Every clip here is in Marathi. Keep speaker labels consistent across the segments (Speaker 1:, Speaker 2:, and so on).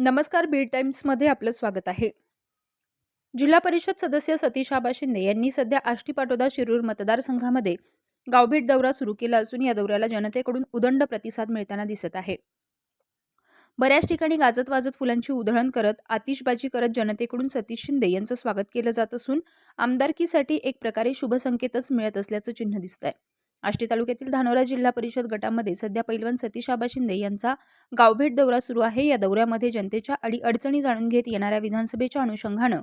Speaker 1: नमस्कार बीड टाइम्समध्ये आपलं स्वागत आहे. जिल्हा परिषद सदस्य सतीश आबा शिंदे यांनी सध्या आष्टी पाटोदा शिरूर मतदारसंघामध्ये गावभेट दौरा सुरू केला असून या दौऱ्याला जनतेकडून उदंड प्रतिसाद मिळताना दिसत आहे. बऱ्याच ठिकाणी गाजत वाजत फुलांची उधळण करत आतिषबाजी करत जनतेकडून सतीश शिंदे यांचं स्वागत केलं जात असून आमदारकीसाठी एक प्रकारे शुभसंकेतच मिळत असल्याचं चिन्ह दिसत आहे आष्टी तालुक्यातील धानोरा जिल्हा परिषद गटामध्ये सध्या पैलवान सतीश आबा शिंदे यांचा गावभेट दौरा सुरू आहे. या दौऱ्यामध्ये जनतेच्या अडीअडचणी जाणून घेत येणाऱ्या विधानसभेच्या अनुषंगानं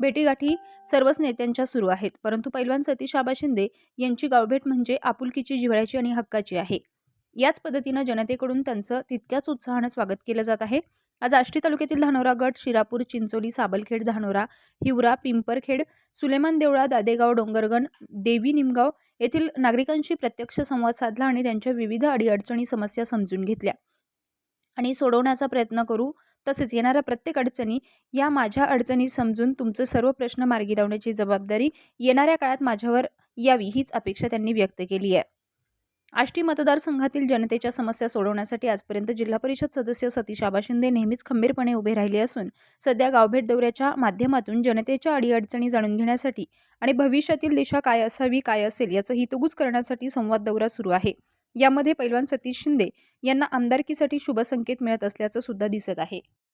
Speaker 1: भेटीगाठी सर्वच नेत्यांच्या सुरू आहेत. परंतु पैलवान सतीश आबा शिंदे यांची गावभेट म्हणजे आपुलकीची जिव्हाळ्याची आणि हक्काची आहे. याच पद्धतीनं जनतेकडून त्यांचं तितक्याच उत्साहानं स्वागत केलं जात आहे. आज आष्टी तालुक्यातील धानोरा गट शिरापूर चिंचोली साबलखेड धानोरा हिवरा पिंपरखेड सुलेमान देवळा दादेगाव डोंगरगण देवी निमगाव येथील नागरिकांशी प्रत्यक्ष संवाद साधला आणि त्यांच्या विविध अडीअडचणी समस्या समजून घेतल्या. आणि सोडवण्याचा प्रयत्न करू तसेच येणाऱ्या प्रत्येक अडचणी या माझ्या अडचणी समजून तुमचे सर्व प्रश्न मार्गी लावण्याची जबाबदारी येणाऱ्या काळात माझ्यावर यावी हीच अपेक्षा त्यांनी व्यक्त केली आहे. आष्टी मतदारसंघातील जनतेच्या समस्या सोडवण्यासाठी आजपर्यंत जिल्हा परिषद सदस्य सतीश आबा शिंदे नेहमीच खंबीरपणे उभे राहिले असून सध्या गावभेट दौऱ्याच्या माध्यमातून जनतेच्या अडीअडचणी जाणून घेण्यासाठी आणि भविष्यातील दिशा काय असावी काय असेल याचं हितगुज करण्यासाठी संवाद दौरा सुरू आहे. यामध्ये पैलवान सतीश शिंदे यांना आमदारकीसाठी शुभसंकेत मिळत असल्याचं सुद्धा दिसत आहे.